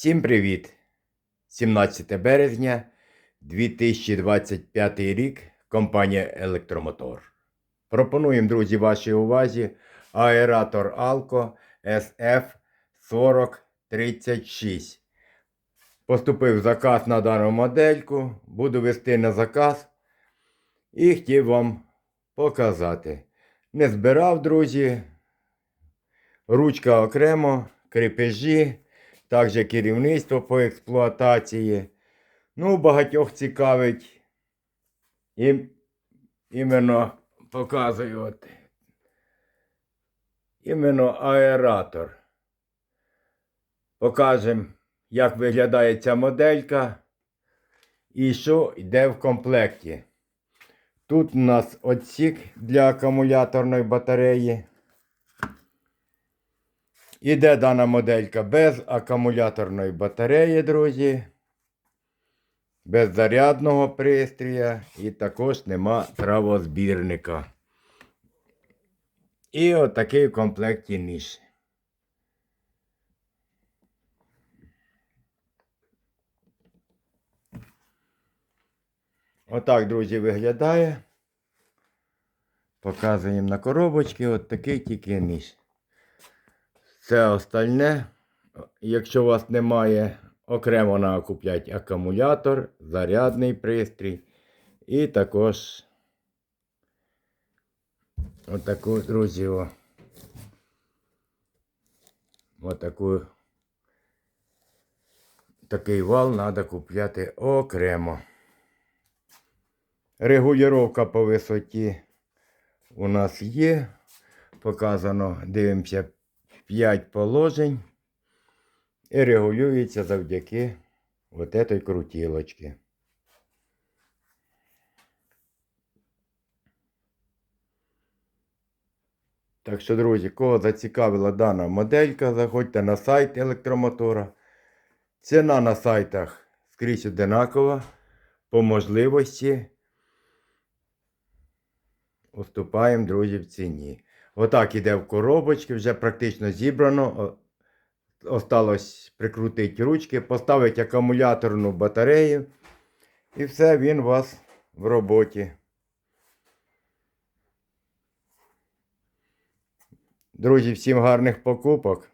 Всім привіт! 17 березня 2025 рік. Компанія Електромотор. Пропонуємо, друзі, вашій увазі аератор Alco SF 4036. Поступив заказ на дану модельку. Буду вести на заказ і хотів вам показати. Не збирав, друзі. Ручка окремо, крепежі, також керівництво по експлуатації. Ну, багатьох цікавить. І іменно показую от. Іменно аератор. Покажемо, як виглядає ця моделька і що йде в комплекті. Тут у нас отсік для акумуляторної батареї. Іде дана моделька без акумуляторної батареї, друзі. Без зарядного пристрія і також нема травозбірника. І отакий в комплекті ніж. Отак, друзі, виглядає. Показуємо на коробочці от такий тільки ніж. Все остальне, якщо у вас немає, окремо треба купляти акумулятор, зарядний пристрій і також отаку, друзі, отаку, такий вал треба купляти окремо. Регулювання по висоті у нас є. Показано, дивимося 5 положень і регулюється завдяки от этой крутілочки. Так що, друзі, кого зацікавила дана моделька, заходьте на сайт електромотора. Ціна на сайтах скрізь одинакова. По можливості уступаємо, друзі, в ціні. Отак іде в коробочці, вже практично зібрано. Осталось прикрутити ручки, поставити акумуляторну батарею. І все, він у вас в роботі. Друзі, всім гарних покупок.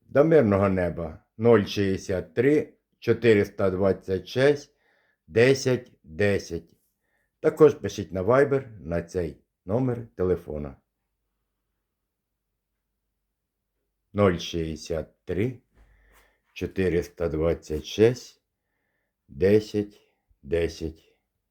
До мирного неба 063 426 10 10. Також пишіть на Viber на цей номер телефона. 063 426 10 10.